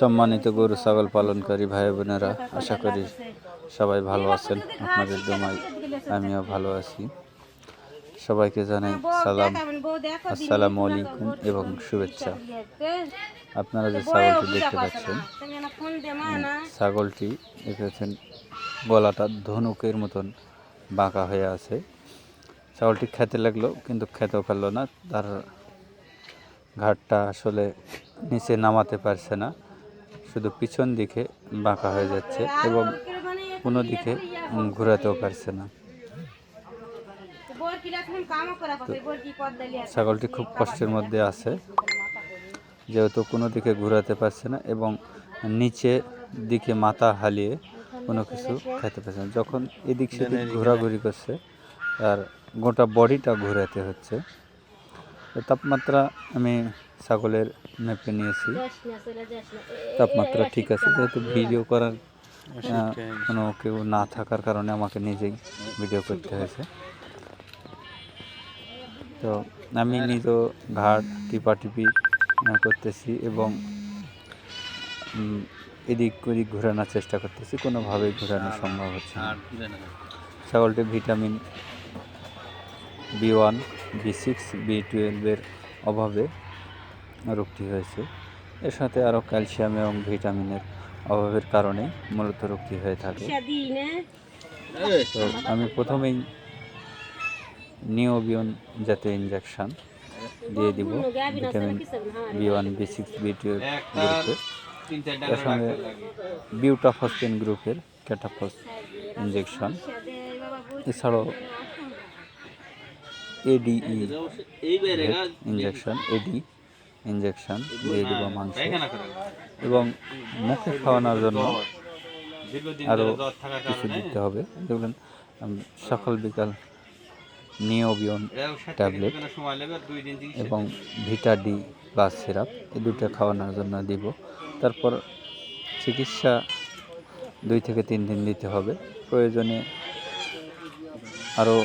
সম্মানিত গরু, ছাগল পালনকারী ভাই বোনেরা, আশা করি সবাই ভালো আছেন, আপনাদের দোমাই আমিও ভালো আছি। সবাইকে জানাই সালাম, আসসালামু আলাইকুম এবং শুভেচ্ছা। আপনারা যে ছাগলটি দেখতে পাচ্ছেন, ছাগলটি দেখেছেন, গলাটা ধনুকের মতন বাঁকা হয়ে আছে। ছাগলটি খেতে লাগল, কিন্তু খেতেও পারল না। তার ঘাটটা আসলে নিচে নামাতে পারছে না। শুধু পিছন দিকে বাঁকা হয়ে যাচ্ছে এবং কোনো দিকে ঘোরাতেও পারছে না। ছাগলটি খুব কষ্টের মধ্যে আছে। যেহেতু কোনো দিকে ঘোরাতে পারছে না এবং নিচে দিকে মাথা হালিয়ে কোনো কিছু খেতে পারছে না। যখন এদিক সেদিক ঘোরাঘুরি করছে আর গোটা বডিটা ঘোরাতে হচ্ছে। তাপমাত্রা আমি ছাগলের মেপে নিয়েছি তাপমাত্রা ঠিক আছে যেহেতু ভিডিও করার কোনো কেউ না থাকার কারণে আমাকে নিজেই ভিডিও করতে হয়েছে তো আমি নিজেও ঘাট টিপাটিপি করতেছি এবং এদিক ওদিক ঘোরানোর চেষ্টা করতেছি কোনোভাবেই ঘোরানো সম্ভব হচ্ছে না ছাগলটি vitamin B one B six B টুয়েলভের অভাবে রোগটি হয়েছে। এর সাথে আরও ক্যালসিয়াম এবং ভিটামিনের অভাবের কারণে মূলত রোগটি হয়ে থাকে। তো আমি প্রথমেই নিওবিয়ন জাতীয় ইঞ্জেকশন দিয়ে দিব, vitamin B one, B six, B twelve গ্রুপের এর সঙ্গে বিউটাফসফেন গ্রুপের ক্যাটাফস ইঞ্জেকশন এছাড়াও এডিই ইঞ্জেকশন এডি ইঞ্জেকশন দিয়ে দিব মাংস। এবং মুখে খাওয়ানোর জন্য আরও কিছু দিতে হবে। দেখবেন সকাল বিকাল নিওবিয়ন ট্যাবলেট এবং ভিটা ডি প্লাস সিরাপ এই দুটো খাওয়ানোর জন্য দিব। তারপর চিকিৎসা দুই থেকে তিন দিন দিতে হবে। প্রয়োজনে আরও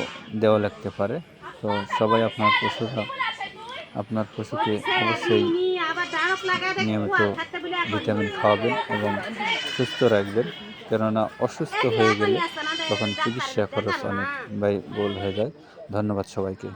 দেওয়া লাগতে পারে। তো সবাই আপনার পশুরা আপনার পশুকে অবশ্যই নিয়মিত ভিটামিন খাওয়াবেন এবং সুস্থ রাখবেন। কেননা অসুস্থ হয়ে গেলে তখন চিকিৎসা খরচ অনেক ব্যয়বহুল হয়ে যায়। ধন্যবাদ সবাইকে।